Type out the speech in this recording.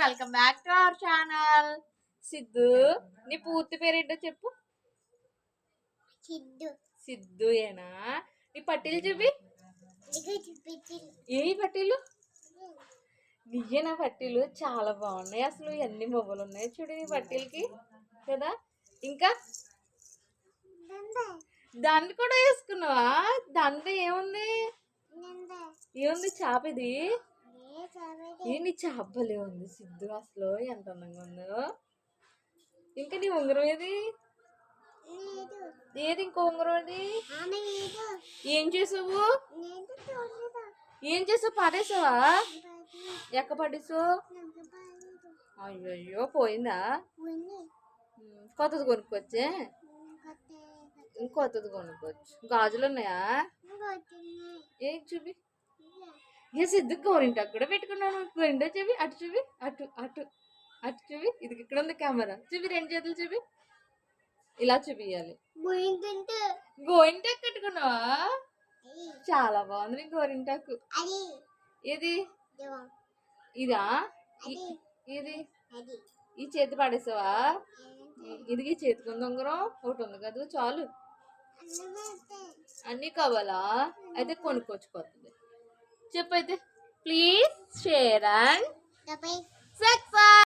Welcome back to our channel Siddhu నీ పూర్తి పేరేంటో చెప్పు. సిద్ధు. సిద్ధు ఏనా? నీ పట్టీలు చూపి. ఏ పట్టీలు? నియ్యేనా పట్టీలు. చాలా బాగున్నాయి. అసలు ఎన్ని మొగ్గలు ఉన్నాయి చూడు ఈ పట్టీలకి. కదా? ఇంకా? దాన్ని కూడా వేసుకున్నావా? దాంట్లో ఏముంది? ఏముంది చాప ఇది చావేది ఏ నీ చాప భలే ఉంది సిద్ధు? అసలు ఎంత అందంగా ఉందో. ఇంకా నీ ఉంగరం ఏది? ఏది ఇంకో ఉంగరం అది? ఏం చేసావు? ఏం చేసావు? పాడేసావా ఎక్క పడేసావు బాలేదు అయ్యయ్యో పోయిందా? కొత్తది కొనుక్కోవచ్చే కొత్త ఇంకొత్తది కొనుక్కోవచ్చు. గాజులు ఉన్నాయా. ఏ చూపి? ఏ సిద్ధు గోరింటాకు కూడా పెట్టుకున్నాను. గోరింటా చూపి అటు చూపి అటు అటు అటు చూపి. ఇది ఇక్కడ ఉంది కెమెరా చూపి రెండు చేతులు చూపి. ఇలా చూపియాలి గోరింటాకు కట్టుకున్నావా చాలా బాగుంది గోరింటాకు ఇదా? ఇది అది. ఈ చేతి పడేసావా? ఇది ఈ చేతికి ఉంది ఉంగరం. ఒకటి ఉంది కదా చాలు. అన్నీ కావాలా? అయితే కొనుక్కొచ్చుకోతుంది చెప్పైతే ప్లీజ్ షేర్ అండ్ సక్సెస్